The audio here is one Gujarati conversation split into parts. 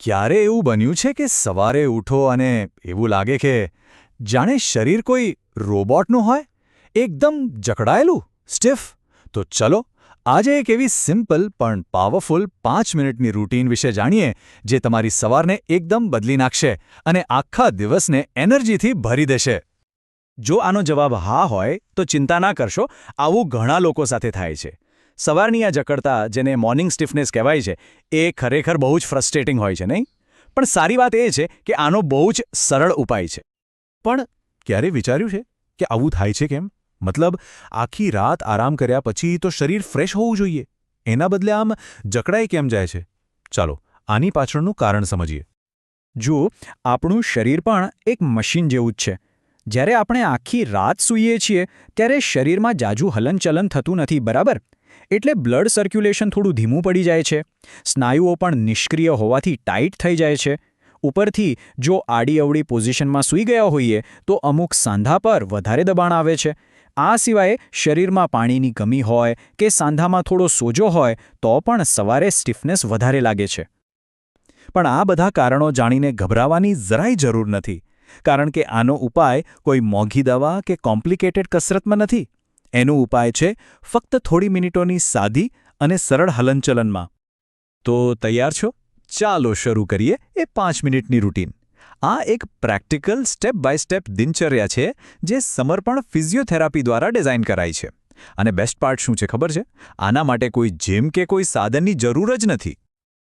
ક્યારે એવું બન્યું છે કે સવારે ઉઠો અને એવું લાગે કે જાણે શરીર કોઈ રોબોટનું હોય? એકદમ જકડાયેલું સ્ટીફ તો ચલો, આજે એક એવી સિમ્પલ પણ પાવરફુલ પાંચ મિનિટની રૂટીન વિશે જાણીએ, જે તમારી સવારને એકદમ બદલી નાખશે અને આખા દિવસને એનર્જીથી ભરી દેશે. જો આનો જવાબ હા હોય, તો ચિંતા ના કરશો, આવું ઘણા લોકો સાથે થાય છે. સવારની આ જકડતા, જેને મોર્નિંગ સ્ટીફનેસ કહેવાય છે, એ ખરેખર બહુ જ ફ્રસ્ટ્રેટિંગ હોય છે, નહીં? પણ સારી વાત એ છે કે આનો બહુ જ સરળ ઉપાય છે. પણ ક્યારે વિચાર્યું છે કે આવું થાય છે કેમ? મતલબ, આખી રાત આરામ કર્યા પછી તો શરીર ફ્રેશ હોવું જોઈએ. એના બદલે આમ જકડાઈ કેમ જાય છે? ચાલો, આની પાછળનું કારણ સમજીએ. જુઓ, આપણું શરીર પણ એક મશીન જેવું જ છે. જ્યારે આપણે આખી રાત સૂઈએ છીએ, ત્યારે શરીરમાં જાજુ હલનચલન થતું નથી, બરાબર? એટલે બ્લડ સર્ક્યુલેશન થોડું ધીમું પડી જાય છે. સ્નાયુઓ પણ નિષ્ક્રિય હોવાથી ટાઈટ થઈ જાય છે. ઉપરથી, જો આડી અવળી પોઝિશનમાં સૂઈ ગયા હોઈએ, તો અમુક સાંધા પર વધારે દબાણ આવે છે. આ સિવાય શરીરમાં પાણીની કમી હોય કે સાંધામાં થોડો સોજો હોય, તો પણ સવારે સ્ટીફનેસ વધારે લાગે છે. પણ આ બધા કારણો જાણીને ગભરાવાની જરાય જરૂર નથી. કારણ કે આનો ઉપાય કોઈ મોંઘી દવા કે કોમ્પ્લિકેટેડ કસરતમાં નથી. એનો ઉપાય છે ફક્ત થોડી મિનિટોની સાદી અને સરળ હલનચલનમાં. તો તૈયાર છો? ચાલો શરૂ કરીએ એ પાંચ મિનિટની રૂટીન. આ એક પ્રેક્ટિકલ સ્ટેપ બાય સ્ટેપ દિનચર્યા છે જે સમર્પણ ફિઝિયોથેરાપી દ્વારા ડિઝાઇન કરાઈ છે. અને બેસ્ટ પાર્ટ શું છે ખબર છે? આના માટે કોઈ જીમ કે કોઈ સાધનની જરૂર જ નથી.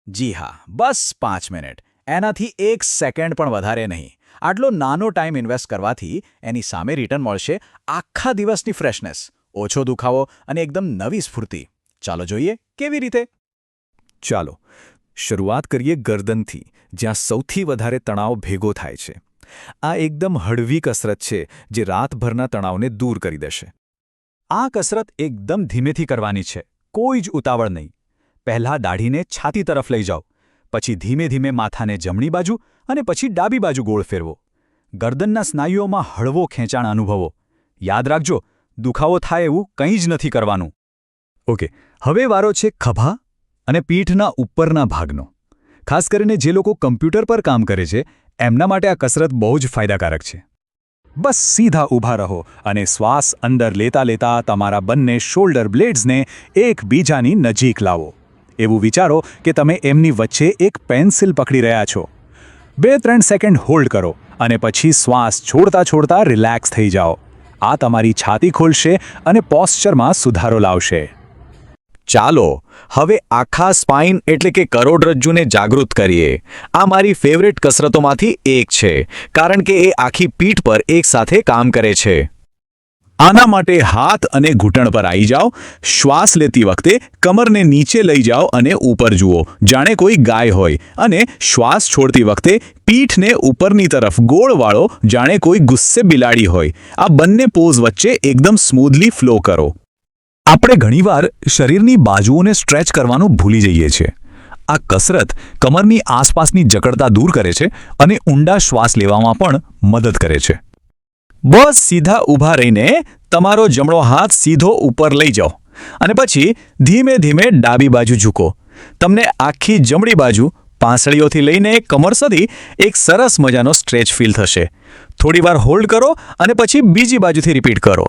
જી હા, બસ પાંચ મિનિટ. એનાથી એક સેકન્ડ પણ વધારે નહીં. આટલો નાનો ટાઈમ ઇન્વેસ્ટ કરવાથી એની સામે રિટર્ન મળશે આખા દિવસની ફ્રેશનેસ. ઓછો દુખાવો અને એકદમ નવી સ્ફૂર્તિ. ચાલો જોઈએ કેવી રીતે? ચાલો, શરૂઆત કરીએ ગરદનથી, જ્યાં સૌથી વધારે તણાવ ભેગો થાય છે. આ એકદમ હળવી કસરત છે જે રાતભરના તણાવને દૂર કરી દેશે. આ કસરત એકદમ ધીમેથી કરવાની છે. કોઈ જ ઉતાવળ નહીં. પહેલાં દાઢીને છાતી તરફ લઈ જાઓ. પછી ધીમે ધીમે માથાને જમણી બાજુ અને પછી ડાબી બાજુ ગોળ ફેરવો. ગરદનના સ્નાયુઓમાં હળવો ખેંચાણ અનુભવો. યાદ રાખજો, દુખાવો થાય એવું કંઈ જ નથી કરવાનું. ઓકે, હવે વારો છે ખભા અને પીઠના ઉપરના ભાગનો. ખાસ કરીને જે લોકો કમ્પ્યુટર પર કામ કરે છે, એમના માટે આ કસરત બહુ જ ફાયદાકારક છે. બસ સીધા ઊભા રહો અને શ્વાસ અંદર લેતા લેતા તમારા બંને શોલ્ડર બ્લેડ્સને એકબીજાની નજીક લાવો. એવું વિચારો કે તમે એમની વચ્ચે એક પેન્સિલ પકડી રહ્યા છો. બે ત્રણ સેકન્ડ હોલ્ડ કરો અને પછી શ્વાસ છોડતા છોડતા રિલેક્સ થઈ જાઓ. આ તમારી છાતી ખોલશે અને પોસ્ચરમાં સુધારો લાવશે. ચાલો, હવે આખા સ્પાઇન એટલે કે કરોડરજ્જુને જાગૃત કરીએ. આ મારી ફેવરેટ કસરતોમાંથી એક છે, કારણ કે એ આખી પીઠ પર એકસાથે કામ કરે છે. આના માટે હાથ અને ઘૂંટણ પર આવી જાઓ, શ્વાસ લેતી વખતે કમરને નીચે લઈ જાઓ અને ઉપર જુઓ. જાણે કોઈ ગાય હોય અને શ્વાસ છોડતી વખતે પીઠને ઉપરની તરફ ગોળ વાળો, જાણે કોઈ ગુસ્સે બિલાડી હોય. આ બંને પોઝ વચ્ચે એકદમ સ્મૂધલી ફ્લો કરો. આપણે ઘણીવાર શરીરની બાજુઓને સ્ટ્રેચ કરવાનું ભૂલી જઈએ છીએ. આ કસરત કમરની આસપાસની જકડતા દૂર કરે છે અને ઊંડા શ્વાસ લેવામાં પણ મદદ કરે છે. બસ સીધા ઊભા રહીને તમારો જમણો હાથ સીધો ઉપર લઈ જાઓ અને પછી ધીમે ધીમે ડાબી બાજુ ઝૂકો. તમને આખી જમણી બાજુ પાંસળીઓથી લઈને કમર સુધી એક સરસ મજાનો સ્ટ્રેચ ફીલ થશે. થોડીવાર હોલ્ડ કરો અને પછી બીજી બાજુથી રિપીટ કરો.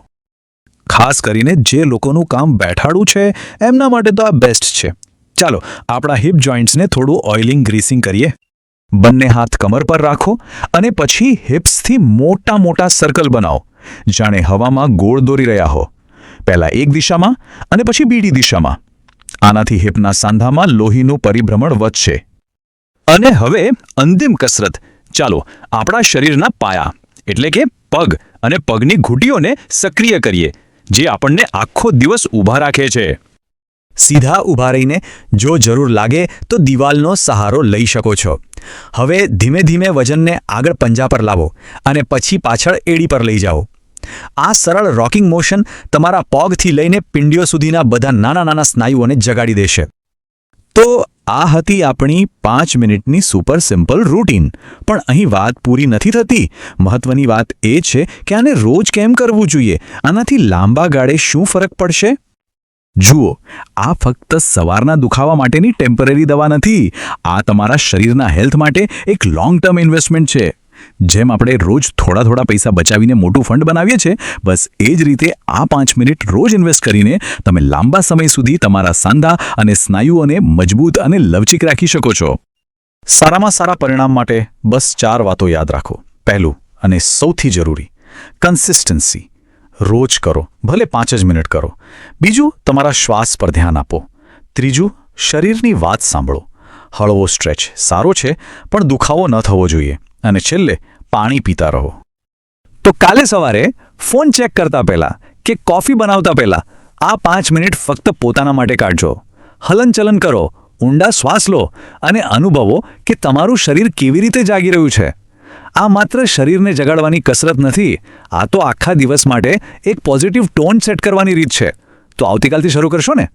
ખાસ કરીને જે લોકોનું કામ બેઠાડું છે, એમના માટે તો આ બેસ્ટ છે. ચાલો, આપણા હિપ જોઈન્ટ્સને થોડું ઓઇલિંગ ગ્રીસિંગ કરીએ. બંને હાથ કમર પર રાખો અને પછી હિપ્સથી મોટા મોટા સર્કલ બનાવો. જાણે હવામાં ગોળ દોરી રહ્યા હો. પહેલા એક દિશામાં અને પછી બીડી દિશામાં. આનાથી હિપના સાંધામાં લોહીનું પરિભ્રમણ વધશે. અને હવે અંતિમ કસરત. ચાલો, આપણા શરીરના પાયા, એટલે કે પગ અને પગની ઘૂંટીઓને સક્રિય કરીએ, જે આપણને આખો દિવસ ઊભા રાખે છે. સીધા ઊભા રહીને જો જરૂર લાગે તો દિવાલનો સહારો લઈ શકો છો. હવે ધીમે ધીમે વજનને આગળ પંજા પર લાવો અને પછી પાછળ એડી પર લઈ જાઓ. આ સરળ રોકિંગ મોશન તમારા પગથી લઈને પિંડીઓ સુધીના બધા નાના નાના સ્નાયુઓને જગાડી દેશે. તો આ હતી આપણી પાંચ મિનિટની સુપર સિમ્પલ રૂટીન. પણ અહીં વાત પૂરી નથી થતી. મહત્વની વાત એ છે કે આને રોજ કેમ કરવું જોઈએ? આનાથી લાંબા ગાળે શું ફરક પડશે? જુઓ, આ ફક્ત સવારના દુખાવા માટેની ટેમ્પરરી દવા નથી, આ તમારા શરીરના હેલ્થ માટે એક લોંગ ટર્મ ઇન્વેસ્ટમેન્ટ છે. જેમ આપણે રોજ થોડા થોડા પૈસા બચાવીને મોટું ફંડ બનાવીએ છીએ, બસ એ જ રીતે આ પાંચ મિનિટ રોજ ઇન્વેસ્ટ કરીને તમે લાંબા સમય સુધી તમારા સાંધા અને સ્નાયુઓને મજબૂત અને લવચીક રાખી શકો છો. સારામાં સારા પરિણામ માટે બસ ચાર વાતો યાદ રાખો. પહેલું અને સૌથી જરૂરી કન્સિસ્ટન્સી રોજ કરો, ભલે પાંચ જ મિનિટ કરો. બીજું, તમારા શ્વાસ પર ધ્યાન આપો. ત્રીજું, શરીરની વાત સાંભળો. હળવો સ્ટ્રેચ સારો છે, પણ દુખાવો ન થવો જોઈએ. અને છેલ્લે, પાણી પીતા રહો. તો કાલે સવારે ફોન ચેક કરતા પહેલાં કે કોફી બનાવતા પહેલાં આ પાંચ મિનિટ ફક્ત પોતાના માટે કાઢજો. હલનચલન કરો, ઊંડા શ્વાસ લો અને અનુભવો કે તમારું શરીર કેવી રીતે જાગી રહ્યું છે. આ માત્ર શરીરને જગાડવાની કસરત નથી, આ તો આખા દિવસ માટે એક પોઝિટિવ ટોન સેટ કરવાની રીત છે. તો આવતીકાલથી શરૂ કરશો ને?